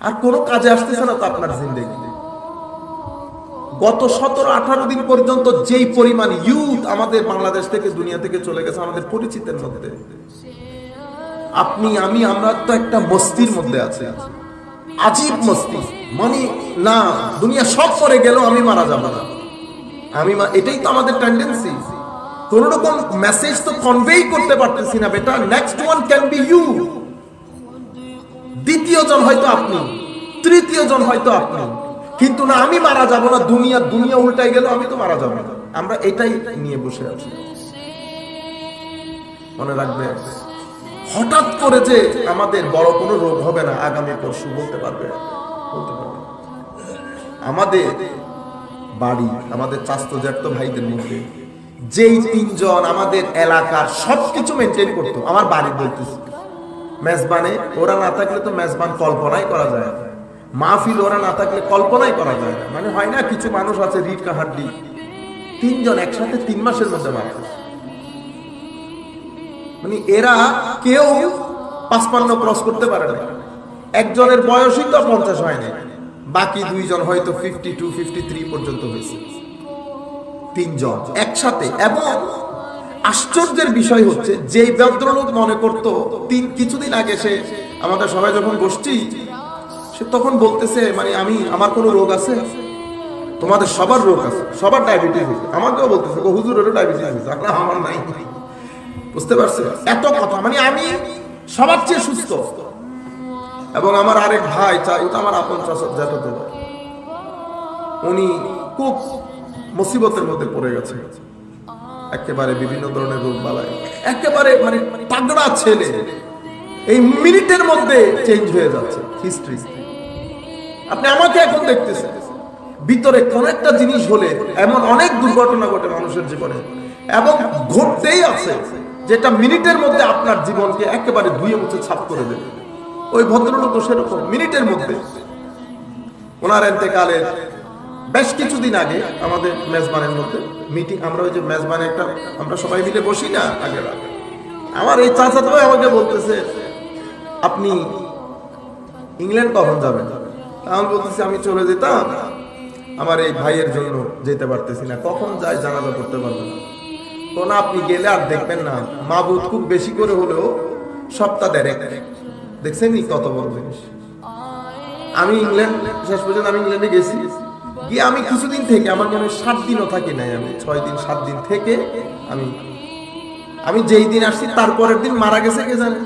আর কোনো কাজে আসতেছে না তো আপনার জিন্দগি। গত সতেরো, আঠারো দিন পর্যন্ত যেই পরিমাণ ইউথ আমাদের বাংলাদেশ থেকে, দুনিয়া থেকে চলে গেছে, আমাদের পরিচিতের মধ্যে। আপনি, আমি, আমরা তো একটা মস্তির মধ্যে আছি। আজীব মস্তি। মানে না, দুনিয়া সব করে গেল আমি মারা যাব না। আমি এটাই তো আমাদের টেন্ডেন্সি কোন রকম মেসেজ তো কনভেই করতে পারতেছি না, বেটা। Next one can be you দ্বিতীয় জন হয়তো আপনি তৃতীয় জন হয়তো আপনি। কিন্তু না, আমি মারা যাব না, দুনিয়া দুনিয়া উল্টাই গেল, আমি তো মারা যাব না। আমরা এটাই নিয়ে বসে আছি। মনে রাখবে, হঠাৎ করে যে আমাদের বড় কোনো রোগ হবে না, আগামী পরশু বলতে পারবে? আমাদের বাড়ি, আমাদের চাস্ত জ্যাঠত ভাইদের মধ্যে যেই তিনজন আমাদের এলাকার সবকিছু মেনটেন করতো, আমার বাড়ি বলতেছি। মেজবানে, ওরা না থাকলে তো মেজবান কল্পনাই করা যায় না। মাহফিল ওরা না থাকলে কল্পনাই করা যায় না। মানে হয় না, কিছু মানুষ আছে, রিট কাহাড্ডি তিনজন একসাথে তিন মাসের মধ্যে মারা। মানে এরা কেউ পাঁচপান্ন ক্রস করতে পারে না। একজনের বয়সই তো পঞ্চাশ হয়নি বাকি দুইজন হয়তো ফিফটি টু ফিফটি থ্রি পর্যন্ত হয়েছে। তিনজন একসাথে, এবং আশ্চর্যের বিষয় হচ্ছে যে ভদ্রলোক মনে করতো তিন কিছুদিন আগে সে আমাদের সবাই যখন বসছি সে তখন বলতেছে মানে আমি আমার কোনো রোগ আছে? তোমাদের সবার রোগ আছে সবার ডায়াবেটিস হয়েছে। আমাকেও বলতেছে "গো, হুজুরেরও ডায়াবেটিস হয়েছে আমরা নাই। বুঝতে পারছি? এত কথা মানে আমি সবার চেয়ে সুস্থ। এবং আমার আরেক ভাই চা- ও তো আমার আপন ভাই। উনি খুব মুসিবতের মধ্যে পড়ে গেছে। একেবারে বিভিন্ন ধরনের রোগ বালায় একেবারে মানে তাগড়া ছেলে। এই মিনিটের মধ্যে চেঞ্জ হয়ে যাচ্ছে হিস্ট্রি আপনি আমাকে এখন দেখতেছেন, ভিতরে কোন একটা জিনিস হলে এমন অনেক দুর্ঘটনা ঘটে মানুষের জীবনে, এবং ঘটতেই আছে যেটা মিনিটের মধ্যে আপনার জীবনকে একেবারে ধুয়ে মুছে ছাপ করে দেবে। ওই ভদ্রলোক সেরকম, মিনিটের মধ্যে। ওনার এতেকালের বেশ কিছুদিন আগে আমাদের মেজবানের মধ্যে মিটিং আমরা ওই যে মেজবানে একটা, আমরা সবাই মিলে বসি না আগে আমার এই চাচা তো আমাকে বলতেছে, আপনি ইংল্যান্ড কখন যাবেন? আমি বলতেছি, আমি চলে যেতাম, আমার এই ভাইয়ের জন্য যেতে পারতেছি না। কখন যাই জানাজা করতে পারব না। তো না, আপনি গেলে আর দেখবেন না। মাবুদ খুব বেশি করে হলেও সপ্তাহ দেড়েক। দেখছেন কত বড় জিনিস। আমি ইংল্যান্ড, শেষ পর্যন্ত আমি ইংল্যান্ডে গেছি। গিয়ে আমি কিছুদিন থেকে, আমার মনে সাত দিনও থাকি নাই, আমি ছয় দিন, সাত দিন থেকে আমি আমি যেই দিন আসছি তারপরের দিন মারা গেছে, কে জানে?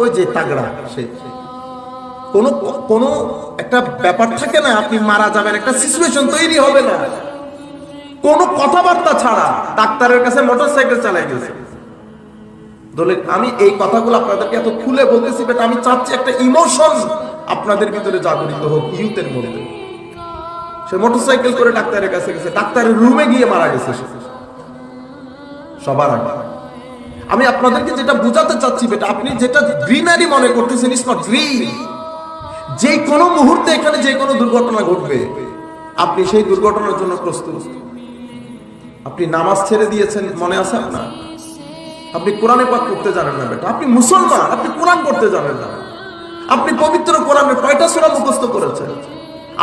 ওই যে তাগড়া, সে। কোনো কোনো একটা ব্যাপার থাকে না, আপনি মারা যাবেন, একটা সিচুয়েশন তৈরি হবে না। কোনো কথাবার্তা ছাড়া ডাক্তারের কাছে মোটরসাইকেল চালাই গেছে। দলে আমি এই কথাগুলো আপনাদেরকে এত খুলে বলতেছি বাট আমি চাচ্ছি একটা ইমোশন আপনাদের ভিতরে জাগরিত হোক ইউথের মধ্যে। সে মোটরসাইকেল করে ডাক্তারের কাছে গেছে। ডাক্তারের রুমে গিয়ে মারা গেছে সবার আমি আপনাদেরকে যেটা বোঝাতে চাচ্ছি, বেটা, আপনি যেটা গ্রিনারি মনে করতেছেন ইস নট গ্রিন যে কোনো মুহূর্তে এখানে যে কোনো দুর্ঘটনা ঘটবে। আপনি সেই দুর্ঘটনার জন্য প্রস্তুত। আপনি নামাজ ছেড়ে দিয়েছেন, মনে আছে আপনার? আপনি কোরআনে পাক করতে জানেন না, বেটা। আপনি মুসলমান, আপনি কোরআন করতে জানেন না। আপনি পবিত্র কোরআনের কয়টা সূরা মুখস্থ করেছেন?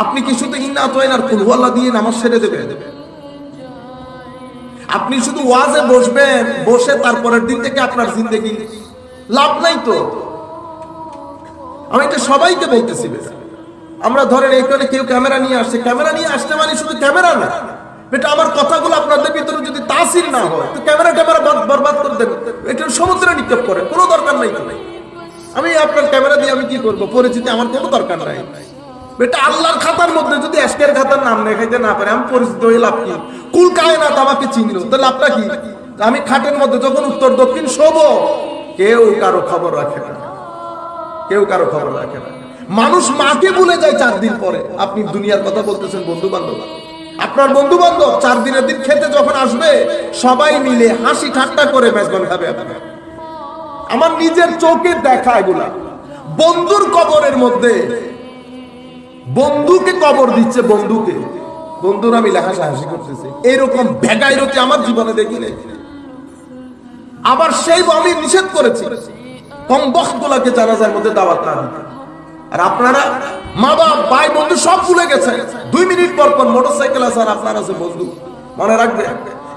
আপনি কি শুধু ইন্না তোয়াইন আর কুলহুয়াল্লাহ দিয়ে নামাজ ছেড়ে দেবেন আপনি শুধু ওয়াজে বসবেন, বসে তারপরের দিন থেকে আপনার জিন্দগি। লাভ নাই তো। আমি এটা সবাইকে বলতেছি আমরা ধরেন এইখানে কেউ ক্যামেরা নিয়ে আসছে ক্যামেরা নিয়ে আসতে মানে শুধু ক্যামেরা না। এটা আমার কথাগুলো আপনাদের ভিতরে যদি তাসির না হয়, তো ক্যামেরা ট্যামেরা বরবাদ করে দেন। এটা সমুদ্রে নিক্ষেপ করেন কোনো দরকার নাই তো। আমি আপনার ক্যামেরা দিয়ে আমি কি করব? পরিচিতি আমার কোনো দরকার নাই। বেটা, আল্লাহর খাতার মধ্যে যদি আজকের খাতার নাম লেখাইতে না পারে, আমি পরিচিত হয়ে লাভ কি? কুল কায়নাত আমাকে চিনলো। তো লাভটা কি? আমি খাটের মধ্যে যখন উত্তর দক্ষিণ শোব কেউ কারও খবর রাখে না। কেউ কারও খবর রাখে না। মানুষ মাকে ভুলে যায় চার দিন পরে। আপনি দুনিয়ার কথা বলতেছেন বন্ধু বান্ধব আপনার বন্ধু বান্ধব চার দিনের দিন খেতে যখন আসবে, সবাই মিলে হাসি ঠাট্টা করে মেজবান খাবে আমার নিজের চোখে দেখা এগুলা। বন্ধুর কবরের মধ্যে বন্ধুকে কবর দিচ্ছে বন্ধুকে। বন্ধুরা মিলে হাসাহাসি করতেছে। এরকম ভেগাইরতি আমার জীবনে দেখিনি আবার সেই আমি নিষেধ করেছি। জানাজার মধ্যে দাওয়াত না আর আপনারা মা বাপ ভাই, বন্ধু সব ভুলে গেছেন। দুই মিনিট পর পর মোটরসাইকেল আছে আর আপনার আছে বন্ধু। মনে রাখবে,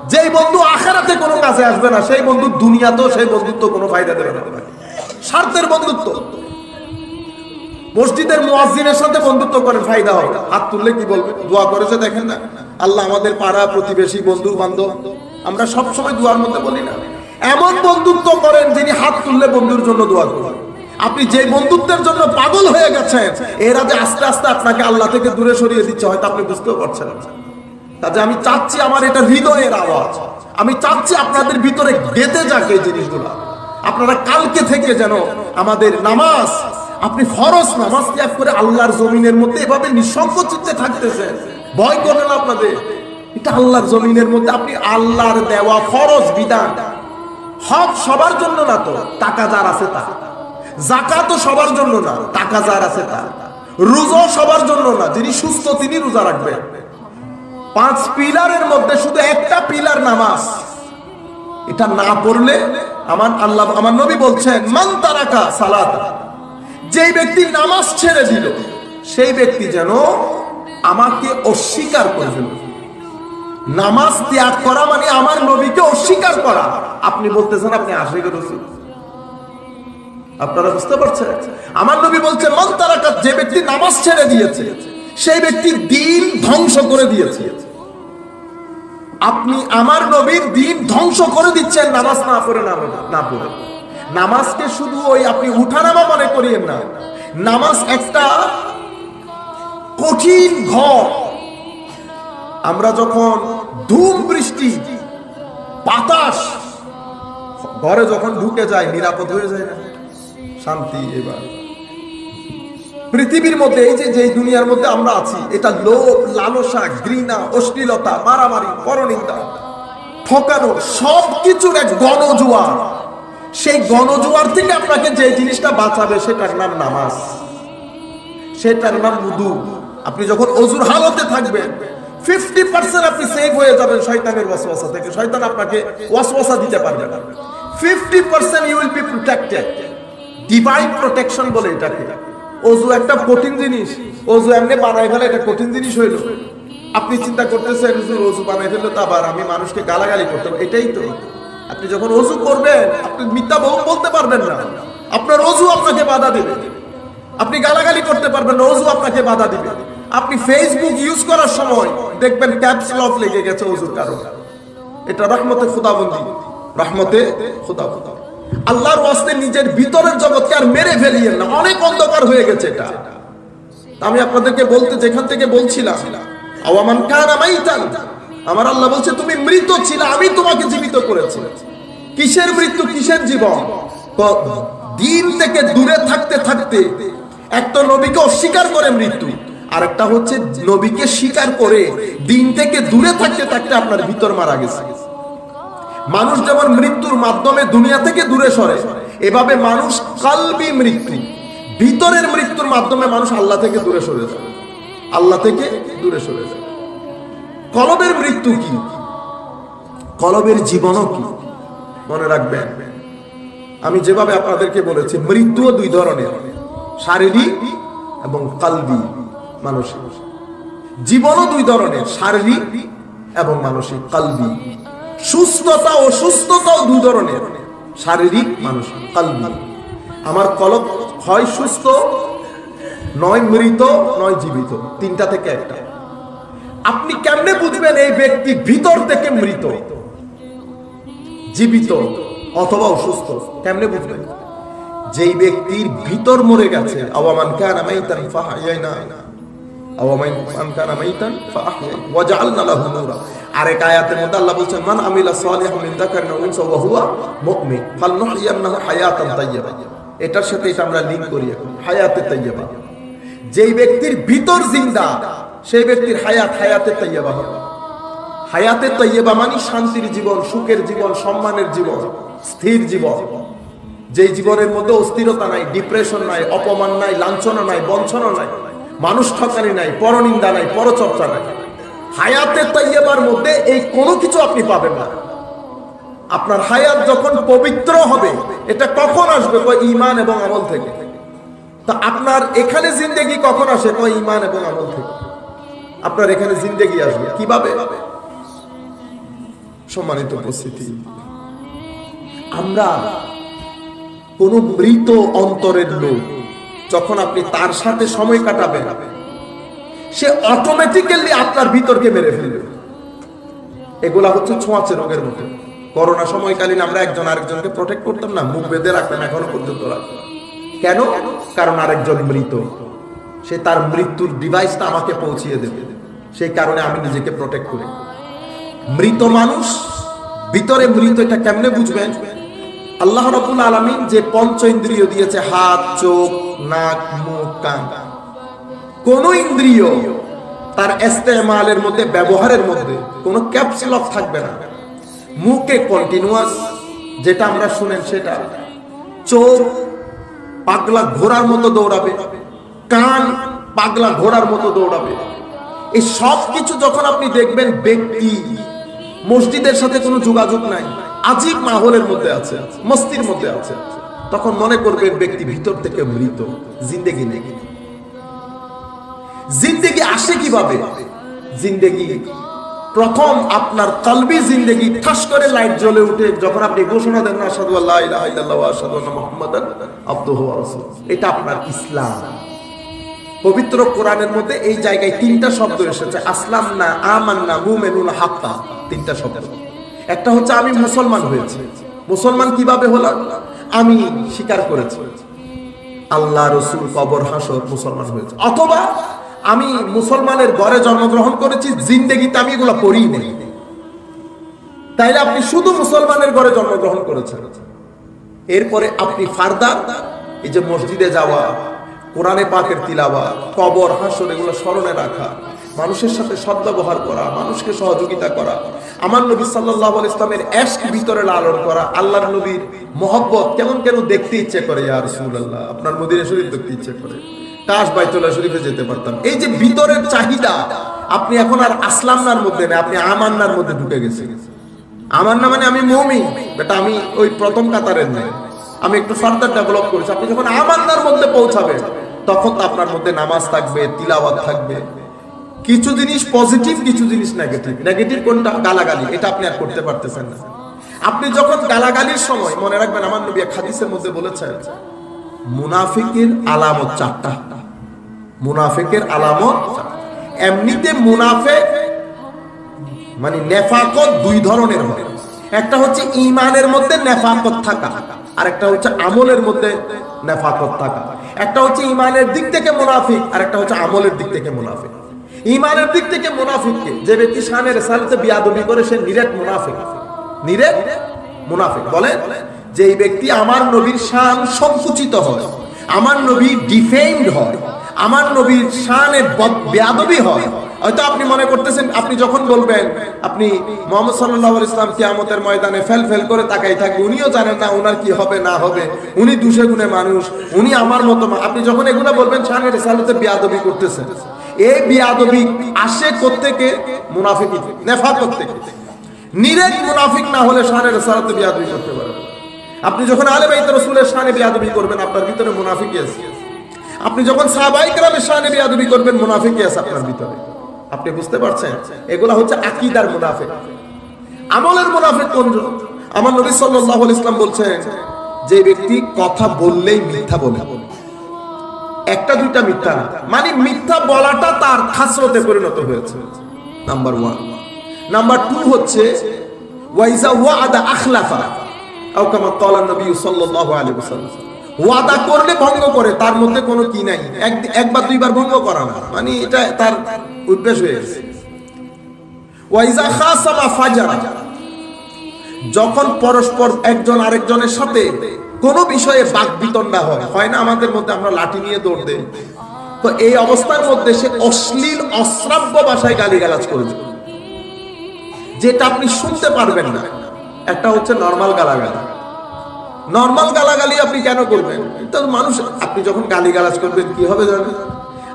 যেই বন্ধু আখেরাতে কোনো কাজে আসবে না, সেই বন্ধু দুনিয়াতেও সেই বন্ধুত্ব কোনো ফায়দা দেবে না। স্বার্থের বন্ধুত্ব। মসজিদের মুয়াজ্জিনের সাথে বন্ধুত্ব করেন, ফায়দা হয়। হাত তুললে কি বলবে? দোয়া করেছে দেখেন না, আল্লাহ আমাদের পাড়া প্রতিবেশী, বন্ধু, বান্ধব, আমরা সব সময় দোয়ার মধ্যে বলি না। এমন বন্ধুত্ব করেন যিনি হাত তুললে বন্ধুর জন্য দোয়া করেন। আপনি যে বন্ধুত্বের জন্য পাগল হয়ে গেছেন, এরা যে আস্তে আস্তে আপনাকে আল্লাহ থেকে দূরে সরিয়ে দিচ্ছে, হয়তো আপনি বুঝতেও পারছেন কাজে আমি চাচ্ছি আমার এটা হৃদয়ের আওয়াজ। আমি চাচ্ছি আপনাদের ভিতরে যাক এই জিনিসগুলো। আপনারা কালকে থেকে যেন আমাদের নামাজ আপনি ফরজ নামাজ ত্যাগ করে আল্লাহর জমিনের মধ্যে এভাবে নিঃসঙ্গ চিত্তে থাকতেছেন। ভয় করেন আপনাদের? এটা আল্লাহর জমিনের মধ্যে আপনি আল্লাহর দেওয়া ফরজ বিধান। হক সবার জন্য না তো, টাকা যার আছে তা জাকাতও সবার জন্য না, টাকা যার আছে তা রোজাও সবার জন্য না, যিনি সুস্থ তিনি রোজা রাখবেন। পাঁচ পিলারের মধ্যে শুধু একটা পিলার নামাজ। এটা না পড়লে আমার আল্লাহ, আমার নবী বলছেন, মান তারাকা সালাত যেই ব্যক্তি নামাজ ছেড়ে দিল, সেই ব্যক্তি যেন আমাকে অস্বীকার করে ফেলল। নামাজ ত্যাগ করা মানে আমার নবীকে অস্বীকার করা। আপনি বলতেছেন, আপনি আশিক রসুল। আপনারা বুঝতে পারছেন? আমার নবী বলছে মান তারাকা, যে ব্যক্তি নামাজ ছেড়ে দিয়েছে, সেই ব্যক্তি দিন ধ্বংস করে দিয়েছে। আপনি আমার নবীর দিন ধ্বংস করে দিচ্ছেন, নামাজ না পড়ে না পড়ে। নামাজকে শুধু ওই আপনি উঠানামা মনে করিয়েন না। নামাজ একটা কঠিন ঘর। আমরা যখন ধূপ বৃষ্টি, বাতাস, ঘরে যখন ঢুকে যায় নিরাপদ হয়ে যায় না। শান্তি এবার। পৃথিবীর মধ্যে এই যে, যেই দুনিয়ার মধ্যে আমরা আছি, এটা লোভ, লালসা, ঘৃণা, অশ্লীলতা, মারামারি, পরনিন্দা ঠকানো সব কিছুর এক গণজোয়ার। সেই গণজোয়ার থেকে আপনাকে যে জিনিসটা বাঁচাবে সেটার নাম নামাজ। সেটার নাম উদু। আপনি যখন অজুর হালতে থাকবেন ফিফটি পার্সেন্ট আপনি সেভ হয়ে যাবেন শয়তানের ওয়াসওয়াসা থেকে। শয়তান আপনাকে ওয়াসওয়াসা দিতে পারবে না। Fifty percent you will be protected divine protection বলে এটাকে। অজু একটা কঠিন জিনিস। অজু এমনি বানাই ফেলে, এটা কঠিন জিনিস হইল আপনি চিন্তা করতেছেন অজু বানাই ফেললে তো আবার আমি মানুষকে গালাগালি করতে পারব। এটাই তো। আপনি যখন অজু করবেন, আপনি মিথ্যা বহু বলতে পারবেন না। আপনার অজু আপনাকে বাধা দেবে। আপনি গালাগালি করতে পারবেন না, অজু আপনাকে বাধা দিবে। আপনি ফেসবুক ইউজ করার সময় দেখবেন ক্যাপস লক লেগে গেছে অজুর কারণে। এটা রহমতে খুদাবন্দি। রহমতে খুদাবন্দি। আল্লাহর ওয়াস্তে নিজের ভিতরের জগৎকে আর মেরে ফেলিয়েন না। অনেক অন্ধকার হয়ে গেছে এটা। আমি আপনাদেরকে বলতে যেখান থেকে বলছিলাম আওয়ামান কান আমাইতান আমার আল্লাহ বলছে, তুমি মৃত ছিল, আমি তোমাকে জীবিত করেছি। কিসের মৃত্যু? কিসের জীবন? দিন থেকে দূরে থাকতে থাকতে একটা নবীকে অস্বীকার করে মৃত্যু। আরেকটা হচ্ছে, নবীকে স্বীকার করে দিন থেকে দূরে থাকতে থাকতে আপনার ভিতর মারা গেছে। মানুষ যেমন মৃত্যুর মাধ্যমে দুনিয়া থেকে দূরে সরে, এভাবে মানুষ কালবি মৃত্যু। ভিতরের মৃত্যুর মাধ্যমে মানুষ আল্লাহ থেকে দূরে সরে যায়। আল্লাহ থেকে দূরে সরে যায়। কলবের মৃত্যু কি? কলবের জীবনও কি? মনে রাখবেন, আমি যেভাবে আপনাদেরকে বলেছি, মৃত্যুও দুই ধরনের, শারীরিক এবং কালবি, মানসিক। জীবনও দুই ধরনের, শারীরিক এবং মানসিক, কালবি। সুস্থতা ও সুস্থতাও দুই ধরনের, শারীরিক, মানসিক, কালবি। আমার কলব হয় সুস্থ, নয় মৃত, নয় জীবিত, তিনটা থেকে একটা। আপনি কেমনে বুঝবেন এই ব্যক্তি ভিতর থেকে মৃত? জীবিত অথবা অসুস্থ, কেমনে বুঝবেন? যেই ব্যক্তির ভিতর মরে গেছে, আওয়ামান আওয়ামান লাহু নূরা। আরেক আয়াতের মধ্যে আল্লাহ বলছেন, মান আমিলা মিন যাকারিন উনসা ওয়া হুয়া মুমিন, ফালনুহইয়ান্নাহু হায়াতান এটার সাথে এটা আমরা লিংক করি এখন, হায়াতে তাইয়্যিবা। যেই ব্যক্তির ভিতর জিন্দা সেই ব্যক্তির হায়াত হায়াতে তাইয়্যিবা হবে। হায়াতে তৈয়বা মানে শান্তির জীবন, সুখের জীবন, সম্মানের জীবন, স্থির জীবন। যেই জীবনের মধ্যে অস্থিরতা নাই ডিপ্রেশন নাই, অপমান নাই, লাঞ্ছনা নাই, বঞ্চনা নাই, মানুষ ঠকানি নাই, পরনিন্দা নাই, পরচর্চা নাই। হায়াতে তৈয়বার মধ্যে এই কোনো কিছু আপনি পাবেন না। আপনার হায়াত যখন পবিত্র হবে, এটা কখন আসবে? ওই ইমান এবং আমল থেকে। তা আপনার এখানে জিন্দেগি কখন আসে? কয় ইমান এবং আমল থেকে। আপনার এখানে জিন্দেগি আসবে। কীভাবে? সম্মানিত উপস্থিতি। আমরা কোন মৃত অন্তরের লোক, যখন আপনি তার সাথে সময় কাটাবেন, সে অটোমেটিক্যালি আপনার ভিতরকে মেরে ফেলবে। এগুলা হচ্ছে ছোঁয়াচে রোগের মতো। করোনা সময়কালীন আমরা একজন আরেকজনকে প্রোটেক্ট করতাম না, মুখ বেঁধে রাখতাম, এখনও পর্যন্ত রাখতাম। কেন? কারণ আরেকজন মৃত। সে তার মৃত্যুর ডিভাইসটা আমাকে পৌঁছিয়ে দেবে। সেই কারণে আমি নিজেকে প্রোটেক্ট করি। মৃত মানুষ, ভিতরে মৃত এটা কেমনে বুঝবেন? আল্লাহ রবুল আলমিন যে পঞ্চ ইন্দ্রিয় দিয়েছে, হাত, চোখ, নাক, মুখ, কান। কোন ইন্দ্রিয় তার এস্তেমালের মধ্যে, ব্যবহারের মধ্যে কোনো ক্যাপসিলক থাকবে না। মুখে কন্টিনিউয়াস যেটা আমরা শুনেন সেটা। চোখ পাগলা ঘোড়ার মতো দৌড়াবে। কান পাগলা ঘোড়ার মতো দৌড়াবে। এই সব কিছু যখন আপনি দেখবেন, ব্যক্তি, মসজিদের সাথে কোনো যোগাযোগ নাই, আজীব মাহলের মধ্যে আছে, মস্তির মধ্যে আছে, তখন মনে করবেন ব্যক্তি ভিতর থেকে মৃত, জিন্দেগি নেই। জিন্দেগি আসে কীভাবে? জিন্দেগি, প্রথম আপনার কলবি জিন্দেগি, ঠাস করে লাইট জ্বলে উঠে যখন আপনি ঘোষণা দেন আসাদু আল্লাহ রাসূলুহু। এটা আপনার ইসলাম। পবিত্র কোরআনের মধ্যে এই জায়গায় তিনটা শব্দ এসেছে। আসলাম না আমান না মুমেনুন হাক্কা, তিনটা শব্দ। একটা হচ্ছে আমি মুসলমান হয়েছি। মুসলমান কীভাবে হলাম? আমি স্বীকার করেছি। আল্লাহ, রসুল, কবর, হাসর মুসলমান হয়েছে। অথবা আমি মুসলমানের ঘরে জন্মগ্রহণ করেছি জিন্দেগিতে আমি এগুলো পড়ি নেই। তাইলে আপনি শুধু মুসলমানের ঘরে জন্মগ্রহণ করেছেন। এরপরে আপনি ফারদার, এই যে মসজিদে যাওয়া কোরআনে পাকের তিলাবা কবর, হাসর, এগুলো স্মরণে রাখা, মানুষের সাথে সদ্ব্যবহার করা, মানুষকে সহযোগিতা করা, আমার নবী সাল্লাহ ইসলামের এশক ভিতরে লালন করা, আল্লাহর নবীর মহব্বত কেমন কেন দেখতে ইচ্ছে করে, ইয়া রাসূলুল্লাহ, আপনার মদিনা শরীফ দেখতে ইচ্ছে করে। কাশ বাইতুল্লাহ শরীফে যেতে পারতাম। এই যে ভিতরের চাহিদা, আপনি এখন আর আসলামনার মধ্যে নেই, আপনি আমান্নার মধ্যে ঢুকে গেছেন। আমার না মানে আমি মমি বেটা আমি ওই প্রথম কাতারের নাই আমি একটু ফার্দার ডেভেলপ করেছি। আপনি যখন আমান্নার মধ্যে পৌঁছাবেন তখন তো আপনার মধ্যে নামাজ থাকবে, তিলাওয়াত থাকবে। কিছু জিনিস পজিটিভ কিছু জিনিস নেগেটিভ নেগেটিভ কোনটা? গালাগালি। এটা আপনি আর করতে পারতেছেন না। আপনি যখন গালাগালির সময়, মনে রাখবেন আমার নবী হাদিসের মধ্যে বলেছেন, মুনাফিকের আলামত চারটা। মুনাফিকের আলামত এমনিতে মুনাফেক মানে নেফাকত দুই ধরনের হয়। একটা হচ্ছে ইমানের মধ্যে নেফাকত থাকা। আর একটা হচ্ছে আমলের মধ্যে নেফাকত থাকা। একটা হচ্ছে ইমানের দিক থেকে মুনাফিক আর একটা হচ্ছে আমলের দিক থেকে মুনাফিক। ইমানের দিক থেকে মুনাফিককে যে ব্যক্তি শানের সালতে বিয়াদবি করে, সে নিরেট মুনাফিক। নিরেট মুনাফিক। বলে যে ব্যক্তি আমার নবীর শান সংকুচিত হয়, আমার নবী ডিফেন্ড হয়, আমার নবীর শানে বেয়াদবি হয় হয়তো আপনি মনে করতেছেন, আপনি যখন বলবেন, আপনি মোহাম্মদ সাল্লাহ ইসলাম কিয়ামতের ময়দানে ফেল ফেল করে তাকাই থাকবে, উনিও জানেন না ওনার কি হবে, না হবে। উনি দুষে গুণে মানুষ, উনি আমার মতো আপনি যখন এগুলো বলবেন শানের রেসালতে বিয়াদবি করতেছেন এই বিয়াদবি আসে কোত্থেকে? মুনাফিক নেফা কোত্থেকে? নিরেট মুনাফিক না হলে শানের রেসালতে বিয়াদবি করতে পারেন আপনি যখন আলে বাইত রসুলের শানে বিয়াদবি করবেন, আপনার ভিতরে মুনাফিক আছে। আপনি যখন সাহাবাই কেরামের শানে বিয়াদবি করবেন মুনাফিক আছে আপনার ভিতরে। আপনি বুঝতে পারছেন? এগুলা হচ্ছে আকিদার মুনাফিক। আমলের মুনাফিক কোন আমার নবী আলাইহি ইসলাম বলছেন, যে ব্যক্তি কথা বললেই মিথ্যা বলে। একটা, দুইটা মিথ্যা না। মানে মিথ্যা বলাটা তার খাসরতে পরিণত হয়েছে। নাম্বার ওয়ান নাম্বার টু হচ্ছে ওয়াইজা ওয়াদা আখলাফা। আও কামা ক্বালা নবী সাল্লাল্লাহু আলাইহি ওয়াসাল্লাম। ওয়াদা করলে ভঙ্গ করে, তার মধ্যে কোনো কি নাই। একবার, দুইবার ভঙ্গ করা না। মানে এটা তার অভ্যাস হয়ে গেছে। ওয়াইজা খাসামা যখন পরস্পর একজন আরেকজনের সাথে কোনো বিষয়ে বাক বিতণ্ডা হয় হয় না আমাদের মধ্যে আমরা লাঠি নিয়ে দৌড় দেই, তো এই অবস্থার মধ্যে সে অশ্লীল, অশ্রাব্য ভাষায় গালিগালাজ করবে যেটা আপনি শুনতে পারবেন না, একটা হচ্ছে নর্মাল গালাগালি। নর্মাল গালাগালি আপনি কেন করবেন? তো মানুষ, আপনি যখন গালিগালাজ করবেন, কি হবে জানেন?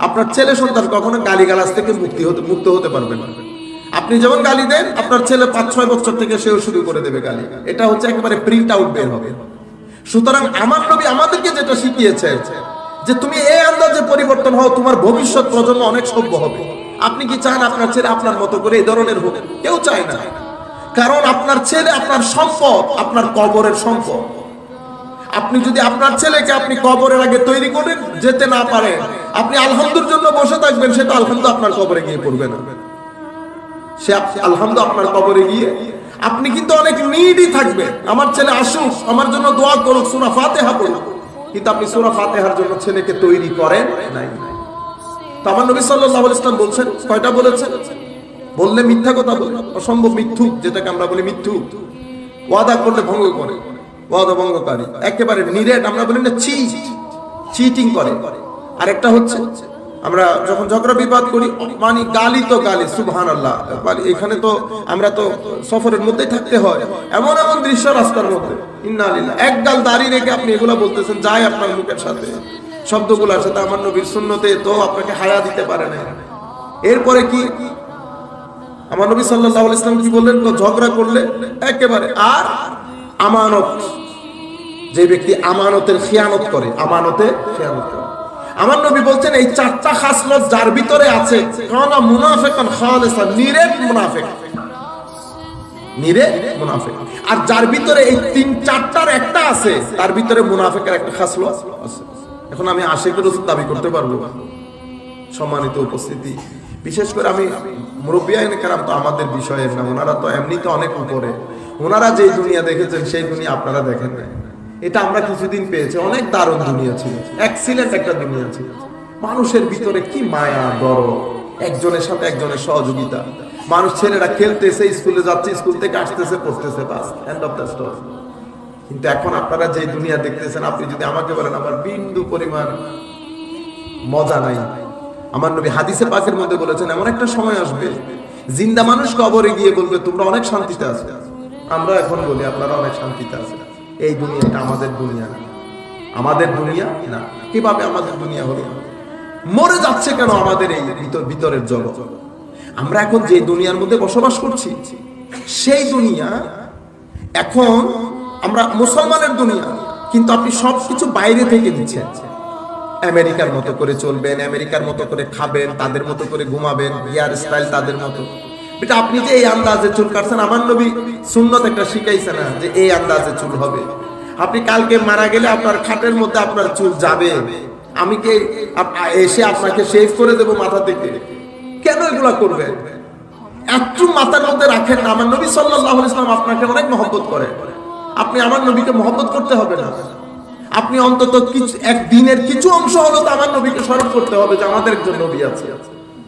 আপনার ছেলে সন্তান কখনো গালিগালাজ থেকে মুক্তি হতে মুক্ত হতে পারবে না। আপনি যেমন গালি দেন, আপনার ছেলে পাঁচ, ছয় বছর থেকে সেও শুরু করে দেবে গালি। এটা হচ্ছে একেবারে প্রিন্ট আউট বের হবে। সুতরাং আমার নবী আমাদেরকে যেটা শিখিয়েছে, যে তুমি এই আন্দাজে পরিবর্তন হও, তোমার ভবিষ্যৎ প্রজন্ম অনেক সভ্য হবে। আপনি কি চান আপনার ছেলে আপনার মতো করে এই ধরনের হোক? কেউ চায় না। কারণ আপনার ছেলে আপনার সম্পদ, আপনার কবরের সম্পদ। আপনি যদি আপনার ছেলেকে আপনি কবরের আগে তৈরি করেন যেতে না পারেন আপনি আলহামদুর জন্য বসে থাকবেন, সেটা আলহামদু আপনার কবরে গিয়ে পড়বে না। সে আলহামদু আপনার কবরে গিয়ে, আপনি কিন্তু অনেক নিডই থাকবে আমার ছেলে আসুক, আমার জন্য দোয়া করুক, সুরা ফাতেহা পড়ুক। কিন্তু আপনি সুরা ফাতেহার জন্য ছেলেকে তৈরি করেন নাই। তো আমার নবী আলাইহি ইসলাম বলছেন, কয়টা বলেছেন? বললে মিথ্যা কথা বলে, অসম্ভব মিথ্যু যেটাকে আমরা বলি মিথ্যু ওয়াদা করলে ভঙ্গ করে, ওয়াদা ভঙ্গকারী, একেবারে নিরেট, আমরা বলি না চিট চিটিং করে। আরেকটা হচ্ছে, আমরা যখন ঝগড়া বিবাদ করি মানে গালি তো গালি সুবহান আল্লাহ এখানে তো আমরা তো সফরের মধ্যেই থাকতে হয়। এমন এমন দৃশ্য রাস্তার মধ্যে। ইন্না আলিল্লাহ এক গাল দাঁড়িয়ে রেখে আপনি এগুলো বলতেছেন, যাই আপনার মুখের সাথে। শব্দগুলোর সাথে আমার নবীর শূন্যতে তো আপনাকে হায়া দিতে পারে না। এরপরে কি? আমার নবী আলাইহি ইসলাম কি বললেন? ঝগড়া করলে একেবারে আর আমানত, যে ব্যক্তি আমানতের খিয়ানত করে, আমানতে খিয়ানত করে। আমার নবী বলছেন, এই চারটা খাসলত যার ভিতরে আছে, কানা মুনাফিকান খালিসা নিরেট মুনাফিক। নিরেট মুনাফিক। আর যার ভিতরে এই তিন চারটার একটা আছে, তার ভিতরে মুনাফিকের একটা খাসলত আছে। এখন আমি আশিকের রসুল দাবি করতে পারব। সম্মানিত উপস্থিতি। বিশেষ করে আমি মুরব্বী আইন কারাম তো আমাদের বিষয়ের না, ওনারা তো এমনিতে অনেক উপরে। ওনারা যে দুনিয়া দেখেছেন, সেই দুনিয়া আপনারা দেখেন না এটা আমরা কিছুদিন পেয়েছি, অনেক দারুণ দুনিয়া ছিল। এক্সিলেন্ট একটা দুনিয়া ছিল। মানুষের ভিতরে কি মায়া দর একজনের সাথে একজনের সহযোগিতা। মানুষ ছেলেরা খেলতেছে, স্কুলে যাচ্ছে, স্কুল থেকে আসতেছে, পড়তেছে, বাস এন্ড অফ দ্য স্টোরি কিন্তু এখন আপনারা যে দুনিয়া দেখতেছেন, আপনি যদি আমাকে বলেন, আমার বিন্দু পরিমাণ মজা নাই। আমার নবী হাদিসে পাকের মধ্যে বলেছেন, এমন একটা সময় আসবে, জিন্দা মানুষ কবরে গিয়ে বলবে, তোমরা অনেক শান্তিতে আছো। আমরা এখন বলি, আপনারা অনেক শান্তিতে আছে এই দুনিয়াটা আমাদের দুনিয়া না। আমাদের দুনিয়া না। কীভাবে আমাদের দুনিয়া হলো? মরে যাচ্ছে কেন আমাদের এই ভিতর ভিতরের জগৎ? আমরা এখন যে দুনিয়ার মধ্যে বসবাস করছি, সেই দুনিয়া এখন আমরা মুসলমানের দুনিয়া, কিন্তু আপনি সবকিছু বাইরে থেকে দিচ্ছেন। আমেরিকার মতো করে চলবেন, আমেরিকার মতো করে খাবেন, তাদের মতো করে ঘুমাবেন, হেয়ার স্টাইল তাদের মতো। এটা আপনি যে এই আন্দাজে চুল কাটছেন, আমার নবী সুন্নত একটা শিখাইছে না যে এই আন্দাজে চুল হবে। আপনি কালকে মারা গেলে আপনার খাটের মধ্যে আপনার চুল যাবে। আমি কে এসে আপনাকে শেভ করে দেব মাথা থেকে? কেন এগুলা করবেন? একটু মাথার মধ্যে রাখেন না। আমার নবী আলাইহি ইসলাম আপনাকে অনেক মহব্বত করে। আপনি আমার নবীকে মহব্বত করতে হবে না। আপনি অন্তত কিছু এক দিনের কিছু অংশ হলো তো আমার নবীকে স্মরণ করতে হবে যে আমাদের একজন নবী আছে।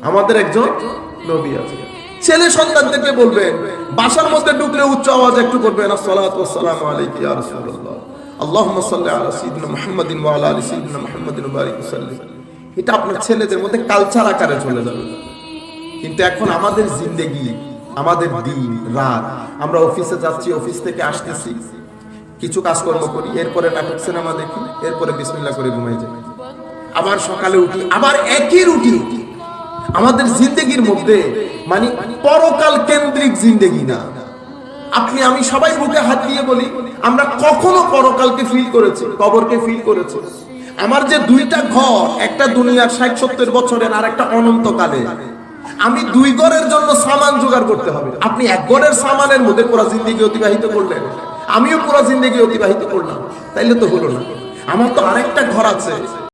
আমাদের একজন নবী আছে। ছেলে সন্তানদেরকে বলবেন বাসার মধ্যে ঢুকলে উচ্চ আওয়াজ একটু করবেন ইয়া রাসূলুল্লাহ। আল্লাহুম্মা সাল্লি আলা মুহাম্মাদিন ওয়া আলা আলি মুহাম্মাদিন বারিক ওয়াসাল্লিম। এটা আপনার ছেলেদের মধ্যে কালচার আকারে চলে যাবে। কিন্তু এখন আমাদের জিন্দেগি, আমাদের দিন, রাত, আমরা অফিসে যাচ্ছি, অফিস থেকে আসতেছি, কিছু কাজকর্ম করি, এরপরে নাটক, সিনেমা দেখি, এরপরে বিসমিল্লা করে ঘুমাই যাই। আবার সকালে উঠি, আবার একই রুটিন আমাদের জিন্দেগির মধ্যে মানে পরকাল কেন্দ্রিক জিন্দেগি না। আপনি, আমি সবাই বুকে হাত দিয়ে বলি, আমরা কখনো পরকালকে ফিল করেছি, কবরকে ফিল করেছি। আমার যে দুইটা ঘর, একটা দুনিয়ার ষাট সত্তর বছরের আর একটা অনন্তকালে। আমি দুই ঘরের জন্য সামান জোগাড় করতে হবে। আপনি এক ঘরের সামানের মধ্যে পুরো জিন্দগি অতিবাহিত করলেন। আমিও পুরো জিন্দগি অতিবাহিত করলাম। তাইলে তো হলো না। আমার তো আরেকটা ঘর আছে।